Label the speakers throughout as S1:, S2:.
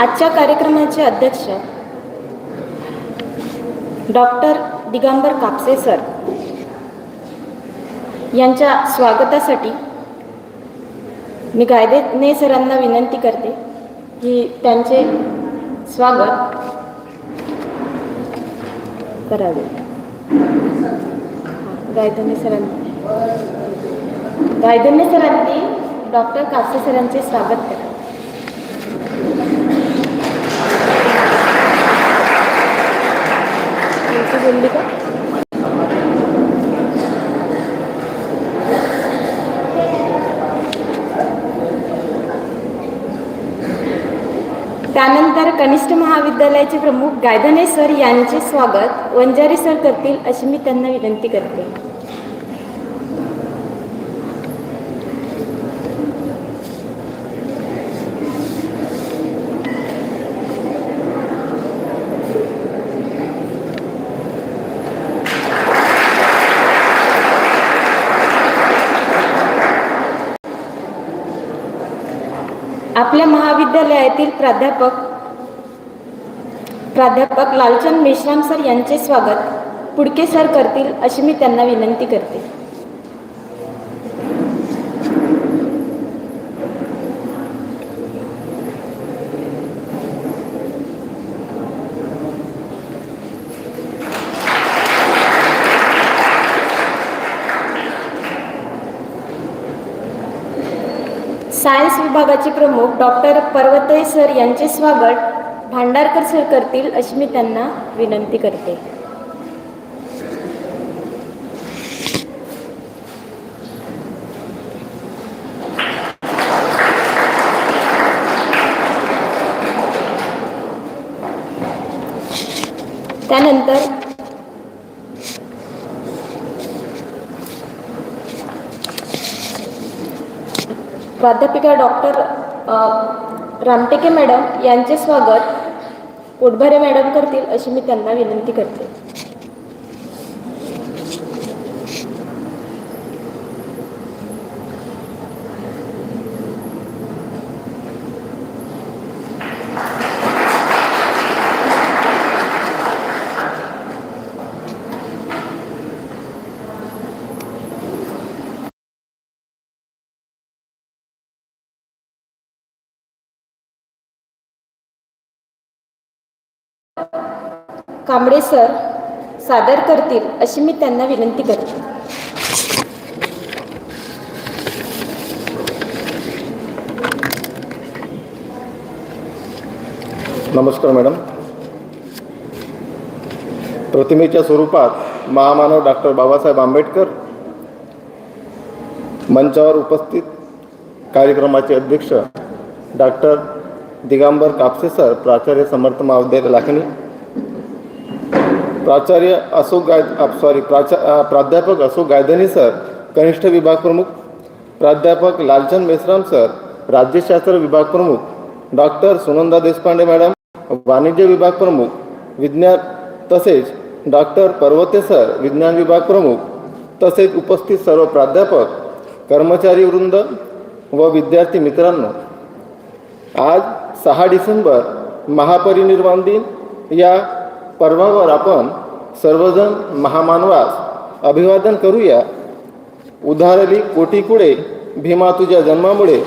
S1: आजच्या कार्यक्रमाचे अध्यक्ष डॉक्टर दिगंबर कापसे सर यांच्या स्वागतासाठी मी गायदेने सरांना विनंती करते की त्यांचे स्वागत करावे. गायदने सरांनी गायदने सरांनी डॉक्टर कापसे सरांचे स्वागत करा तुमची बोलली का? त्यानंतर कनिष्ठ महाविद्यालयाचे प्रमुख गायधने सर यांचे स्वागत वंजारी सर करतील अशी मी त्यांना विनंती करते आपल्या महाविद्यालयातील प्राध्यापक प्राध्यापक लालचंद मेश्राम सर यांचे स्वागत पुडके सर करतील अशी मी त्यांना विनंती करते. विभागाचे प्रमुख डॉक्टर पर्वते सर यांचे स्वागत. भांडारकर सर करतील अशी मी त्यांना विनंती करते. त्यानंतर प्राध्यापिका डॉक्टर रामटेके मॅडम यांचे स्वागत. पोटभरे मॅडम करतील अशी मी त्यांना विनंती करते. कांबळे सर सादर करतील अशी मी त्यांना विनंती करते.
S2: नमस्कार मॅडम. प्रतिमेच्या स्वरूपात महामानव डॉक्टर बाबासाहेब आंबेडकर मंचावर उपस्थित कार्यक्रमाचे अध्यक्ष डॉक्टर दिगंबर कापसे सर प्राचार्य समर्थ महाविद्यालय लाखणी. प्राचार्य अशोक गाय सॉरी प्राचा प्राध्यापक अशोक गायधनी सर कनिष्ठ विभाग प्रमुख. प्राध्यापक लालचंद मेश्राम सर राज्यशास्त्र विभाग प्रमुख. डॉक्टर सुनंदा देशपांडे मॅडम वाणिज्य विभाग प्रमुख. विज्ञान तसेच डॉक्टर पर्वते सर विज्ञान विभाग प्रमुख. तसेच उपस्थित सर्व प्राध्यापक कर्मचारी वृंद व विद्यार्थी मित्रांनो. आज सहा डिसेंबर महापरिनिर्वाण दिन. या पर्वावर आपण सर्वजण महामानवास अभिवादन करूया. उधारली कोटी कुडे भीमा तुझ्या जन्मामुळे.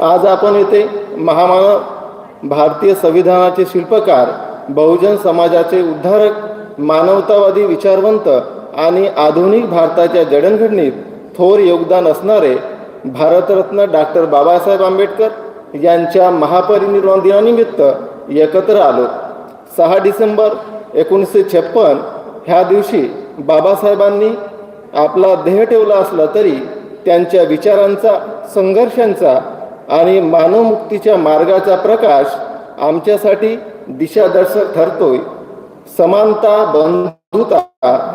S2: आज आपण येथे महामानव भारतीय संविधानाचे शिल्पकार बहुजन समाजाचे उद्धारक मानवतावादी विचारवंत आणि आधुनिक भारताच्या जडणघडणीत थोर योगदान असणारे भारतरत्न डॉक्टर बाबासाहेब आंबेडकर यांच्या महापरिनिर्वाण दिनानिमित्त एकत्र आलो. सहा डिसेंबर एकोणीसशे छप्पन ह्या दिवशी बाबासाहेबांनी आपला देह ठेवला असला तरी त्यांच्या विचारांचा संघर्षांचा आणि मानवमुक्तीच्या मार्गाचा प्रकाश आमच्यासाठी दिशादर्शक ठरतोय. समानता बंधुता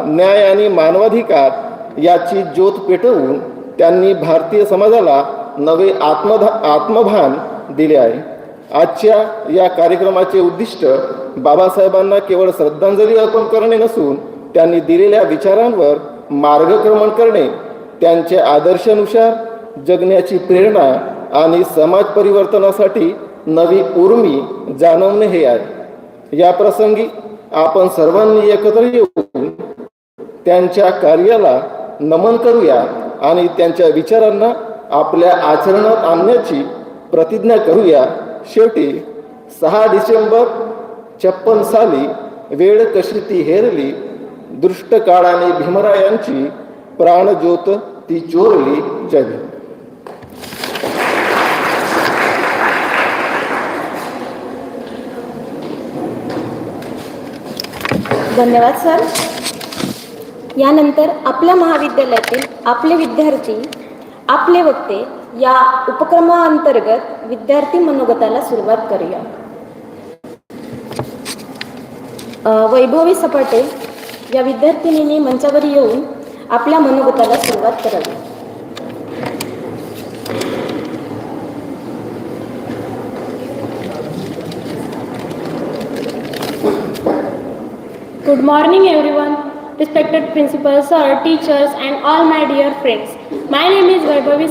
S2: न्याय आणि मानवाधिकार याची ज्योत पेटवून त्यांनी भारतीय समाजाला नवे आत्मधा आत्मभान दिले आहे. आजच्या या कार्यक्रमाचे उद्दिष्ट बाबासाहेबांना केवळ श्रद्धांजली अर्पण करणे नसून त्यांनी दिलेल्या विचारांवर मार्गक्रमण करणे त्यांच्या आदर्शानुसार जगण्याची प्रेरणा आणि समाज परिवर्तनासाठी नवी उर्मी जाणवणे हे आहे. या प्रसंगी आपण सर्वांनी एकत्र येऊन त्यांच्या कार्याला नमन करूया. आणि त्यांच्या विचारांना आपल्या आचरणात आणण्याची प्रतिज्ञा करूया. शेवटी सहा डिसेंबर छप्पन साली वेळ कशी ती हेरली दृष्ट काळाने भीमरायांची प्राणज्योत ती चोरली जय
S1: धन्यवाद सर. यानंतर आपल्या महाविद्यालयातील आपले विद्यार्थी आपले वक्ते या उपक्रमाअंतर्गत विद्यार्थी मनोगताला सुरुवात करूया. वैभवी सपाटे या विद्यार्थिनीने मंचावर येऊन आपल्या मनोगताला सुरुवात करावी.
S3: Good morning everyone Respected principal, sir, teachers, and all my dear friends. My name is Vaibhavi.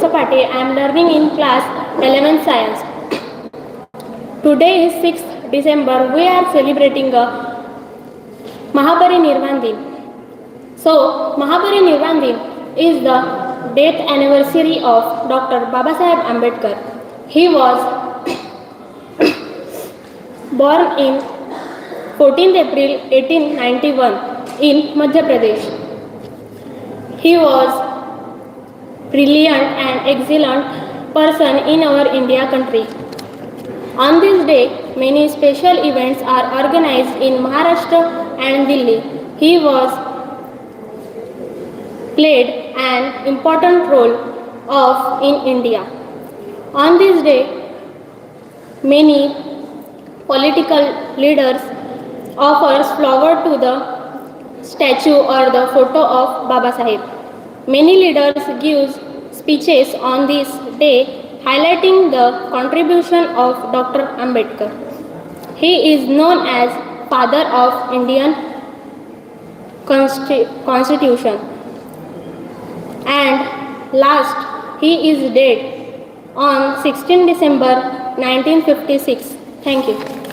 S3: I am learning in class 11 science. Today is 6th December. We are celebrating a Mahaparinirvan Din. So, Mahaparinirvan Din is the death anniversary of Dr. Babasaheb Ambedkar. He was born in 14th April 1891 in Madhya Pradesh. He was brilliant and excellent person in our India country. On this day, many special events are organized in Maharashtra and Delhi. He was played an important role of in India. On this day, many political leaders offers flower to the statue or the photo of Baba Sahib. Many leaders give speeches on this day highlighting the contribution of Dr. Ambedkar. He is known as father of Indian Consti- Constitution. And last, he is dead on 16 December 1956. Thank you.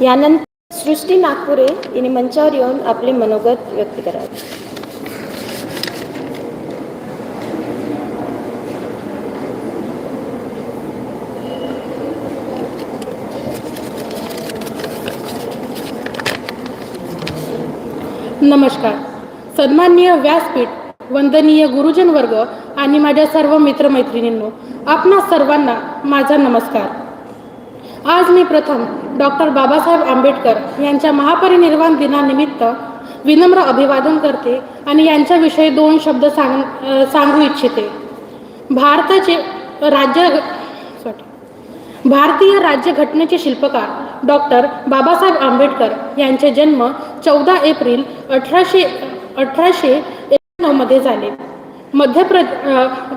S1: यानंतर सृष्टी नागपुरे यांनी मंचावर येऊन आपले मनोगत व्यक्त करावे.
S4: नमस्कार. सन्माननीय व्यासपीठ वंदनीय गुरुजन वर्ग आणि माझ्या सर्व मित्रमैत्रिणींनो आपणा सर्वांना माझा नमस्कार. आज मी प्रथम डॉक्टर बाबासाहेब आंबेडकर यांच्या महापरिनिर्वाण दिनानिमित्त विनम्र अभिवादन करते आणि यांच्याविषयी दोन शब्द सांग सांगू इच्छिते. भारताचे राज्य सॉरी भारतीय राज्यघटनेचे शिल्पकार डॉक्टर बाबासाहेब आंबेडकर यांचे जन्म चौदा एप्रिल अठराशे अठराशे एक्क्याण्णवमध्ये झाले. मध्य प्र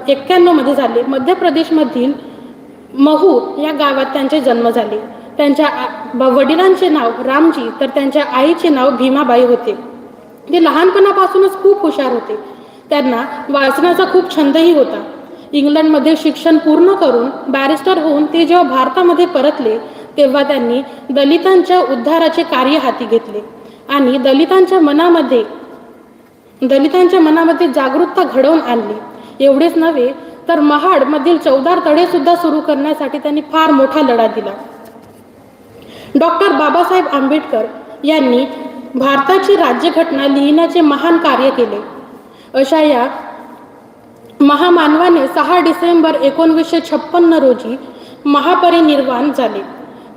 S4: एक्क्याण्णवमध्ये झाले. मध्य प्रदेशमधील महू या गावात त्यांचे जन्म झाले. त्यांच्या वडिलांचे नाव रामजी तर त्यांच्या आईचे नाव भीमाबाई होते. ते लहानपणापासूनच खूप हुशार होते. त्यांना वाचनाचा खूप छंदही होता. इंग्लंडमध्ये शिक्षण पूर्ण करून बॅरिस्टर होऊन ते जेव्हा भारतामध्ये परतले तेव्हा त्यांनी दलितांच्या उद्धाराचे कार्य हाती घेतले आणि दलितांच्या मनामध्ये दलितांच्या मनामध्ये जागरूकता घडवून आणली. एवढेच नव्हे तर महाडमधील चौदार तळे सुद्धा सुरू करण्यासाठी त्यांनी फार मोठा लढा दिला. डॉक्टर बाबासाहेब आंबेडकर यांनी भारताची राज्यघटना लिहिण्याचे महान कार्य केले. अशा या महामानवाने सहा डिसेंबर एकोणवीसशे छप्पन्न रोजी महापरिनिर्वाण झाले.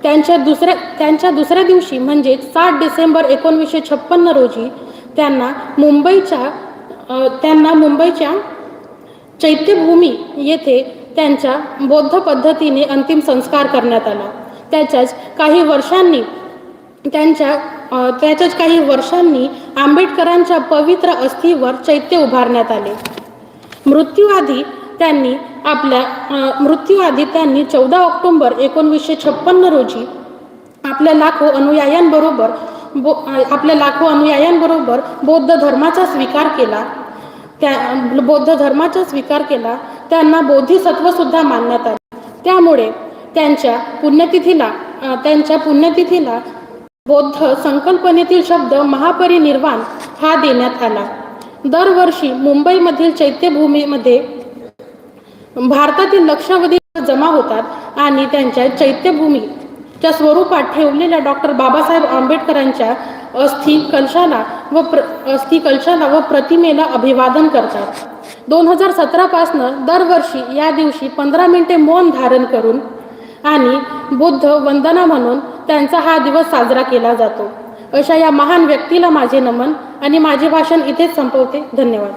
S4: त्यांच्या दुसऱ्या त्यांच्या दुसऱ्या दिवशी म्हणजे सात डिसेंबर एकोणवीसशे छप्पन्न रोजी त्यांना मुंबईच्या त्यांना मुंबईच्या चैत्यभूमी येथे त्यांच्या बौद्ध पद्धतीने अंतिम संस्कार करण्यात आला. त्याच्याच काही वर्षांनी त्यांच्या त्याच्याच काही वर्षांनी आंबेडकरांच्या पवित्र अस्थीवर चैत्य उभारण्यात आले. मृत्यूआधी त्यांनी आपल्या मृत्यूआधी त्यांनी चौदा ऑक्टोंबर एकोणवीसशे छप्पन्न रोजी आपल्या लाखो अनुयायांबरोबर बो आपल्या लाखो अनुयायांबरोबर बौद्ध धर्माचा स्वीकार केला. त्या बौद्ध धर्माचा स्वीकार केला त्यांना बोधिसत्व सुद्धा मानण्यात आले. त्यामुळे त्यांच्या पुण्यतिथीला त्यांच्या पुण्यतिथीला बौद्ध संकल्पनेतील शब्द महापरिनिर्वाण हा देण्यात आला. दरवर्षी मुंबईमधील चैत्यभूमीमध्ये भारतातील लक्षावधी जमा होतात आणि त्यांच्या चैत्यभूमीच्या स्वरूपात ठेवलेल्या डॉक्टर बाबासाहेब आंबेडकरांच्या अस्थि कलशाला व प्र अस्थि कलशाला व प्रतिमेला अभिवादन करतात. दोन हजार सतरापासनं दरवर्षी या दिवशी पंधरा मिनिटे मौन धारण करून आणि बुद्ध वंदना म्हणून त्यांचा हा दिवस साजरा केला जातो. अशा या महान व्यक्तीला माझे नमन आणि माझे भाषण इथेच संपवते. धन्यवाद.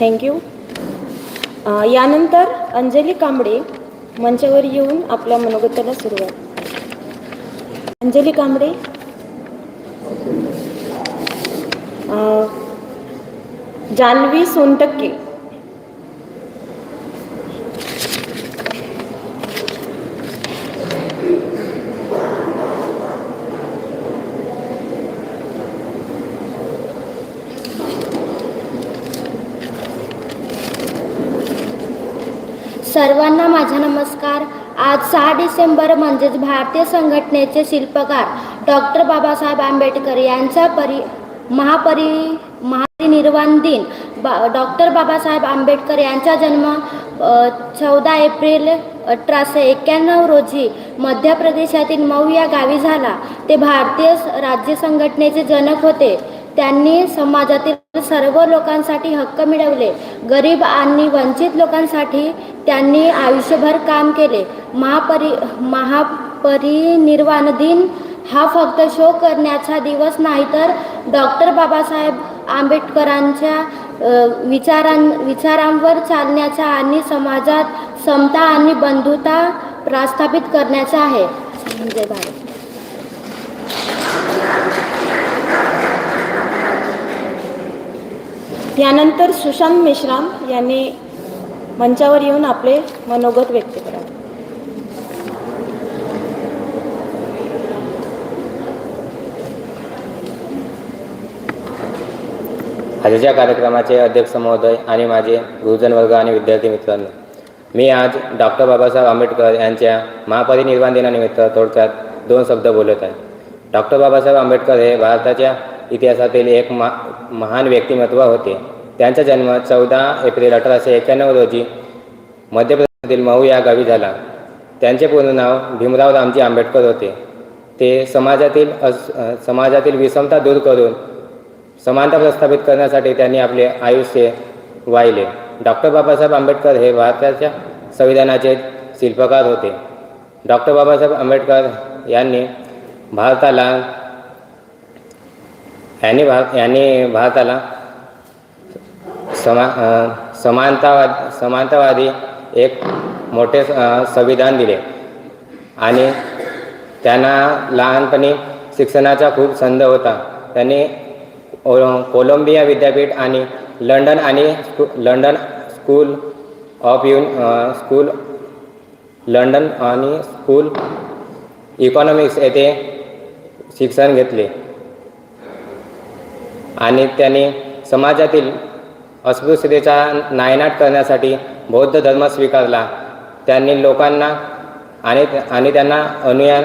S1: थँक्यू यानंतर अंजली कांबळे मंचावर येऊन आपल्या मनोगताला सुरुवात. अंजली कांबळे. जान्हवी सोनटक्के
S5: सर्वांना माझा नमस्कार आज सहा डिसेंबर म्हणजेच भारतीय संघटनेचे शिल्पकार डॉक्टर बाबासाहेब आंबेडकर यांचा परि महापरि महापरिनिर्वाण दिन बा डॉक्टर बाबासाहेब आंबेडकर यांचा जन्म चौदा एप्रिल अठराशे एक्क्याण्णव रोजी मध्य प्रदेशातील मऊ या गावी झाला. ते भारतीय राज्य संघटनेचे जनक होते. त्यांनी समाजातील सर्व लोकांसाठी हक्क मिळवले. गरीब आणि वंचित लोकांसाठी त्यांनी आयुष्यभर काम केले. महापरि महापरिनिर्वाण दिन हा फक्त शो करण्याचा दिवस नाही तर डॉक्टर बाबासाहेब आंबेडकरांच्या विचारां विचारांवर चालण्याचा आणि समाजात समता आणि बंधुता प्रस्थापित करण्याचा आहे. जय भारत.
S1: त्यानंतर सुशांत मेश्राम यांनी मंचावर येऊन आपले मनोगत व्यक्त करावे
S6: आजच्या कार्यक्रमाचे अध्यक्ष महोदय आणि माझे गुरुजन वर्ग आणि विद्यार्थी मित्रांनो मी आज डॉक्टर बाबासाहेब आंबेडकर यांच्या महापरिनिर्वाण दिनानिमित्त थोडक्यात दोन शब्द बोलत आहे. डॉक्टर बाबासाहेब आंबेडकर हे भारताच्या इतिहासातील एक मा महान व्यक्तिमत्व होते. त्यांचा जन्म चौदा एप्रिल अठराशे एक्क्याण्णव रोजी मध्य प्रदेशातील मऊ या गावी झाला. त्यांचे पूर्ण नाव भीमराव रामजी आंबेडकर होते. ते समाजातील अस समाजातील विषमता दूर करून समानता प्रस्थापित करण्यासाठी त्यांनी आपले आयुष्य वाहिले. डॉक्टर बाबासाहेब आंबेडकर हे भारताच्या संविधानाचे शिल्पकार होते. डॉक्टर बाबासाहेब आंबेडकर यांनी भारताला यांनी भार यांनी भारताला समा समानतावाद समानतावादी एक मोठे संविधान दिले. आणि त्यांना लहानपणी शिक्षणाचा खूप संद होता. त्यांनी कोलंबिया विद्यापीठ आणि लंडन आणि स्कू लंडन स्कूल ऑफ युन स्कूल लंडन आणि स्कूल इकॉनॉमिक्स येथे शिक्षण घेतले. आणि त्यांनी समाजातील अस्पृश्यतेचा नायनाट करण्यासाठी बौद्ध धर्म स्वीकारला. त्यांनी लोकांना आणि आणि त्यांना अनुया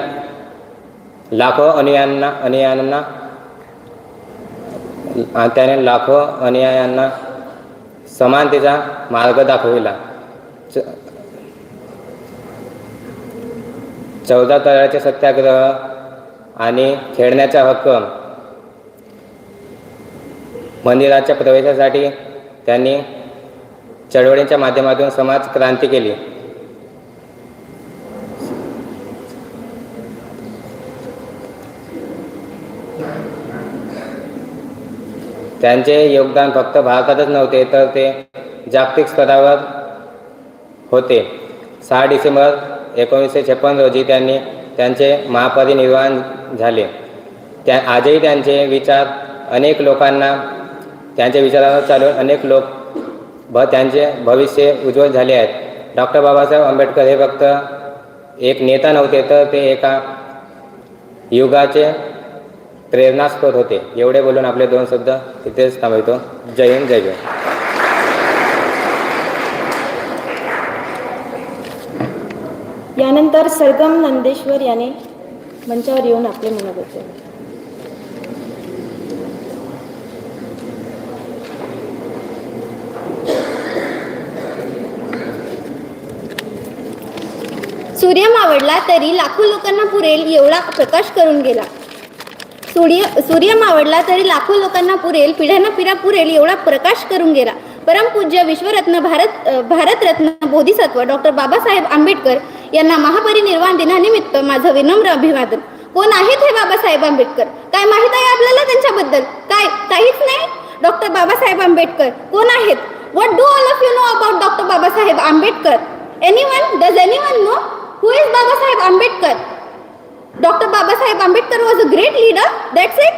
S6: लाखो अनुयायांना अनुयायांना त्याने लाखो अनुयायांना समानतेचा मार्ग दाखविला. च चौदा तळ्याचे सत्याग्रह आणि खेळण्याचा हक्क. मंदिराच्या प्रवेशासाठी त्यांनी चळवळींच्या माध्यमातून समाज क्रांती केली. त्यांचे योगदान फक्त भारतातच नव्हते तर ते जागतिक स्तरावर होते. सहा डिसेंबर एकोणीसशे छप्पन रोजी त्यांनी त्यांचे महापरिनिर्वाण झाले. त्या आजही त्यांचे विचार अनेक लोकांना त्यांच्या विचारावर चालून अनेक लोक भ त्यांचे भविष्य उज्ज्वल झाले आहेत. डॉक्टर बाबासाहेब आंबेडकर हे फक्त एक नेता नव्हते तर ते एका युगाचे प्रेरणास्पद होते. एवढे बोलून आपले दोन शब्द तिथेच थांबवतो. जय हिंद जय जय
S1: यानंतर सरगम नंदेश्वर याने मंचावर येऊन आपले मनोगत
S7: सूर्य मावळला तरी लाखो लोकांना पुरेल एवढा प्रकाश करून गेला. सूर्य सूर्य मावळला तरी लाखो लोकांना पुरेल पिढ्याना पिढ्या पुरेल एवढा प्रकाश करून गेला. परमपूज्य विश्वरत्न भारत भारतरत्न बोधिसत्व डॉक्टर बाबासाहेब आंबेडकर यांना महापरिनिर्वाण दिनानिमित्त माझं विनम्र अभिवादन. कोण आहेत हे बाबासाहेब आंबेडकर? काय माहीत आहे आपल्याला त्यांच्याबद्दल? काय काहीच नाही? डॉक्टर बाबासाहेब आंबेडकर कोण आहेत? What do all of you know about doctor Babasaheb Ambedkar? Anyone does anyone know who is Babasaheb Ambedkar Dr. Babasaheb Ambedkar was a great leader. That's it.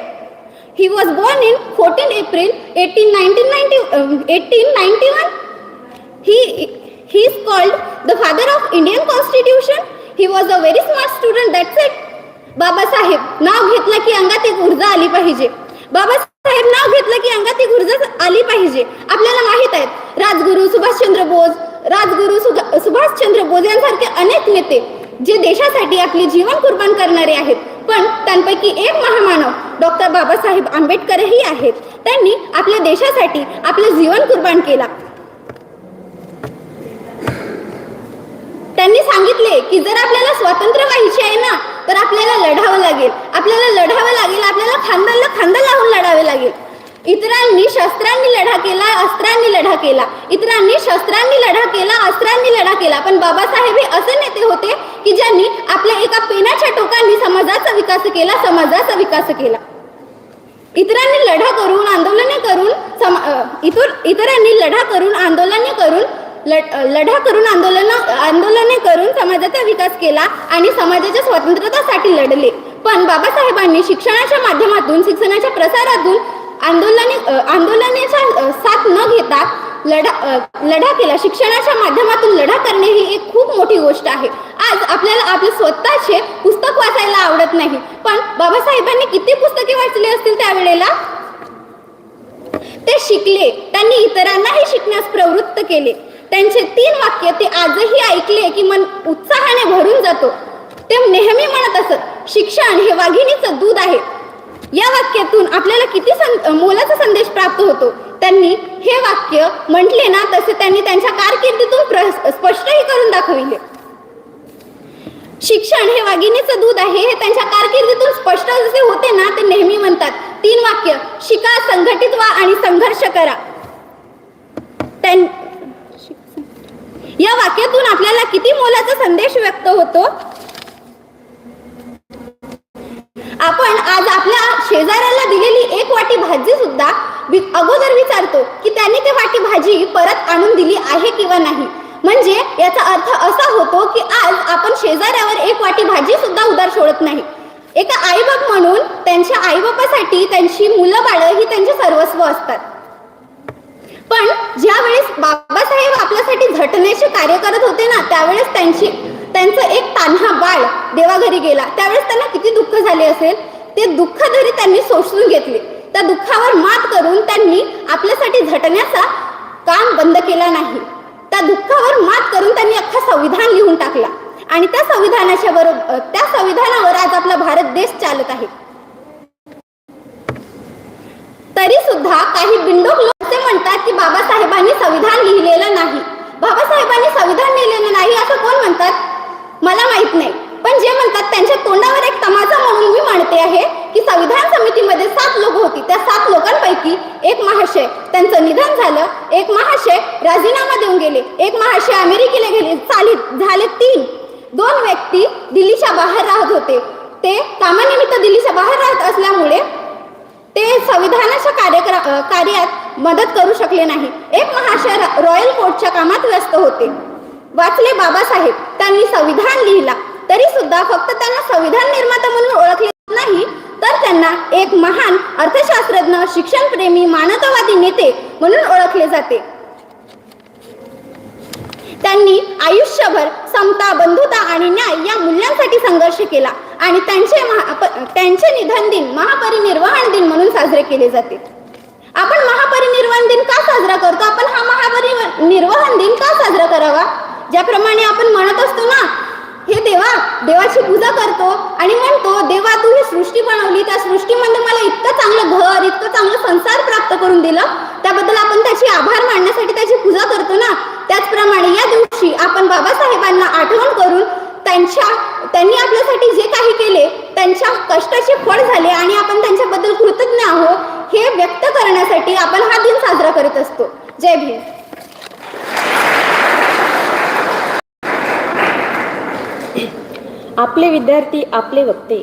S7: He was born in 14 April 18, 1990, um, 1891. He, he is called the father of Indian Constitution. He was a very smart student. That's it. Babasaheb नाव घेतलं की अंगात एक ऊर्जा आली पाहिजे बाबासाहेब नाव घेतलं की अंगात एक ऊर्जा आली पाहिजे आपल्याला माहीत आहेत राजगुरू सुभाषचंद्र बोस राजगुरू सुभाषचंद्र बोस यांसारखे अनेक नेते जे देशासाठी आपले जीवन कुर्बान करणारे आहेत. पण त्यांपैकी एक महामानव डॉक्टर बाबासाहेब आंबेडकरही आहेत. त्यांनी आपल्या देशासाठी आपलं जीवन कुर्बान केला. त्यांनी सांगितले की जर आपल्याला स्वातंत्र्य व्हायचे आहे ना तर आपल्याला लढावं लागेल. आपल्याला लढावं लागेल आपल्याला खांद्याला खांदा लावून लढावे लागेल. इतरांनी शस्त्रांनी लढा केला अस्त्रांनी लढा केला. इतरांनी शस्त्रांनी लढा केला अस्त्रांनी लढा केला. पण बाबासाहेब हे असे नेते होते की ज्यांनी आपल्या एका पेनाच्या टोकांनी समाजाचा विकास केला समाजाचा विकास केला. इतरांनी लढा करून आंदोलने करून सम इतर इतरांनी लढा करून आंदोलने करून लढा करून आंदोलन आंदोलने करून समाजाचा विकास केला आणि समाजाच्या स्वतंत्रतासाठी लढले. पण बाबासाहेबांनी शिक्षणाच्या माध्यमातून शिक्षणाच्या प्रसारातून आंदोलने आंदोलनाचा साथ न घेता लढा लढा केला. शिक्षणाच्या माध्यमातून लढा करणे ही एक खूप मोठी गोष्ट आहे. आज आपल्याला आपले स्वतःचे पुस्तक वाचायला आवडत नाही. पण बाबासाहेबांनी किती पुस्तके वाचली असतील त्यावेळेला? ते शिकले. त्यांनी इतरांनाही शिकण्यास प्रवृत्त केले. त्यांचे तीन वाक्य ते आजही ऐकले की मन उत्साहाने भरून जातो. ते नेहमी म्हणत असत शिक्षण हे वाघिणीचं दूध आहे. या वाक्यातून आपल्याला किती सं मोलाचा संदेश प्राप्त होतो? त्यांनी हे वाक्य म्हटले ना तसे त्यांनी त्यांच्या कारकिर्दीतून स्पष्टही करून दाखविले. शिक्षण हे वाघिणीचं दूध आहे हे त्यांच्या कारकिर्दीतून स्पष्ट जसे होते ना ते नेहमी म्हणतात. तीन वाक्य शिका संघटित व्हा आणि संघर्ष करा. त्यां- या वाक्यातून आपल्याला किती मोलाचा संदेश व्यक्त होतो? आपण आज आपल्या शेजाऱ्याला दिलेली एक वाटी भाजी सुद्धा अगोदर विचारतो की त्याने ती वाटी भाजी परत आणून दिली आहे किंवा नाही. म्हणजे याचा अर्थ असा होतो की आज आपण शेजाऱ्यावर एक वाटी भाजी सुद्धा उदार सोडत नाही. एका आईबाप म्हणून त्यांच्या आईबापासाठी त्यांची मुलं बाळं ही त्यांचे सर्वस्व असतात. पण ज्यावेळेस बाबासाहेब आपल्यासाठी झटण्याचे कार्य करत होते ना त्यावेळेस त्यांची त्यांचं एक तान्हा बाळ देवाघरी गेला. त्यावेळेस त्यांना किती दुःख झाले असेल? ते दुःख जरी त्यांनी सोसून घेतले. त्या दुःखावर मात करून त्यांनी आपल्यासाठी झटण्याचा काम बंद केला नाही. त्या दुःखावर मात करून त्यांनी अख्खा संविधान लिहून टाकला. आणि त्या संविधानाच्या बरोबर त्या संविधानावर आज आपला भारत देश चालत आहे. तरी सुद्धा काही बिंडोक लोक असे म्हणतात की बाबासाहेबांनी संविधान लिहिलेलं नाही. बाबासाहेबांनी संविधान लिहिलेलं नाही असं कोण म्हणतात? मला माहीत नाही. पण जे म्हणतात त्यांच्या तोंडावर एक तमाचा म्हणून मी म्हणते आहे की संविधान समितीमध्ये सात लोक होती. त्या सात लोकांपैकी एक महाशय. त्यांचं निधन झालं. एक महाशय राजीनामा देऊन गेले. एक महाशय अमेरिकेला गेले. चालित झाले तीन. दोन व्यक्ती दिल्लीच्या बाहेर राहत होते. ते कामानिमित्त दिल्लीच्या बाहेर राहत असल्यामुळे ते संविधानाच्या कार्यक्र कार्यात मदत करू शकले नाही. एक महाशय रॉयल कोर्टच्या कामात व्यस्त होते. वाचले बाबासाहेब. त्यांनी संविधान लिहिला. तरी सुद्धा फक्त त्यांना संविधान निर्माता म्हणून ओळखले जात नाही तर त्यांना एक महान अर्थशास्त्रज्ञ शिक्षणप्रेमी मानवतावादी नेते म्हणून ओळखले जाते. त्यांनी आयुष्यभर समता बंधुता आणि न्याय या मूल्यांसाठी संघर्ष केला आणि त्यांचे त्यांचे निधन दिन महापरिनिर्वाण दिन म्हणून साजरे केले जाते. आपण महापरिनिर्वाण दिन का साजरा करतो? आपण हा महापरिनिर्वाण दिन का साजरा करावा? ज्याप्रमाणे आपण म्हणत असतो ना हे देवा देवाची पूजा करतो. आणि म्हणतो देवा तू ही सृष्टी बनवली त्या सृष्टीमध्ये मला इतकं चांगलं घर इतकं चांगलं संसार प्राप्त करून दिलं. त्याबद्दल आपण त्याची आभार मानण्यासाठी त्याची पूजा करतो ना. त्याचप्रमाणे या दिवशी आपण बाबासाहेबांना आठवण करून त्यांच्या त्यांनी आपल्यासाठी जे काही केले त्यांच्या कष्टाचे फळ झाले आणि आपण त्यांच्याबद्दल कृतज्ञ आहोत हे व्यक्त करण्यासाठी आपण हा दिन साजरा करत असतो. जय भीम.
S1: आपले विद्यार्थी आपले वक्ते